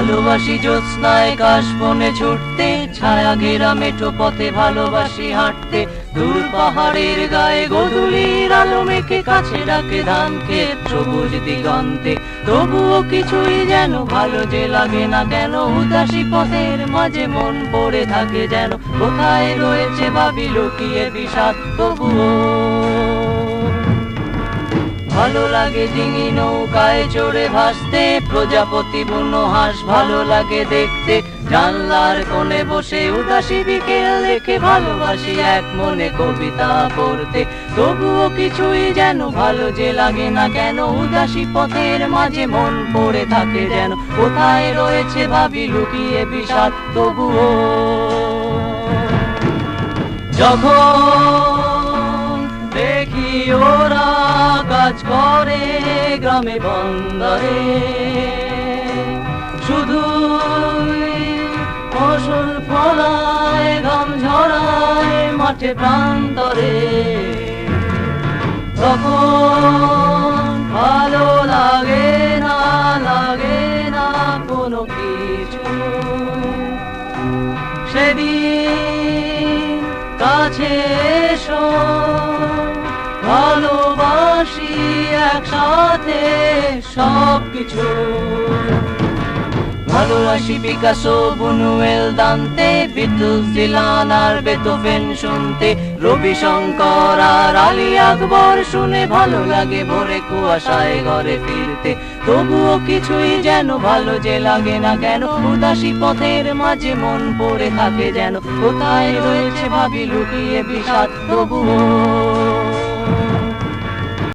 ভালোবাসি জ্যোৎস্নায় কাশ বনে ছুটতে ছায়া ঘেরা মেঠো পথে ভালোবাসি হাঁটতে। দূর পাহাড়ের গায়ে গোধূলির আলো মেখে, কাছে ডাকে ধান খেত সবুজ দিগন্তে। তবুও কিছুই যেন ভালো যে লাগে না কেন, উদাসী পথের মাঝে মন পড়ে থাকে যেন। কোথায় রয়েছে ভাবি লুকিয়ে বিষাদ, তবুও ভালো লাগে ডিঙি নৌকায় চড়ে ভাসতে। প্রজাপতি বুনো হাঁস ভালো লাগে দেখতে। জানলার কোণে বসে উদাসী বিকেল দেখে ভালোবাসি এক মনে কবিতা পড়তে। তবুও কিছুই যেন ভালো যে লাগে না কেন, উদাসী পথের মাঝে মন পড়ে থাকে যেন। কোথায় রয়েছে ভাবি লুকিয়ে বিষাদ, তবুও যখন দেখি ওরা কাজ করে গ্রামে বন্দরে। শুধু ফসল ফলায় ঘাম ঝরায়, মাঠে প্রান্তরে। তখন ভালো লাগে না লাগে না কোনো কিছু, সেদিন কাছে এসো ভালোবাসি একসাথে সব কিছু ভালোবাসি পিকাসো, বুনুয়েল দান্তে বিদ্যুৎ দিলান আর বেতোফেন শুনতে। রবি শঙ্কর আর আলী আকবর শুনে ভালো লাগে ভোরে কুয়াশায় ঘরে ফিরতে। তবুও কিছুই যেন ভালো যে লাগে না কেন, উদাসী পথের মাঝে মন পড়ে থাকে যেন। কোথায় রয়েছে ভাবি লুকিয়ে বিষাদ, তবুও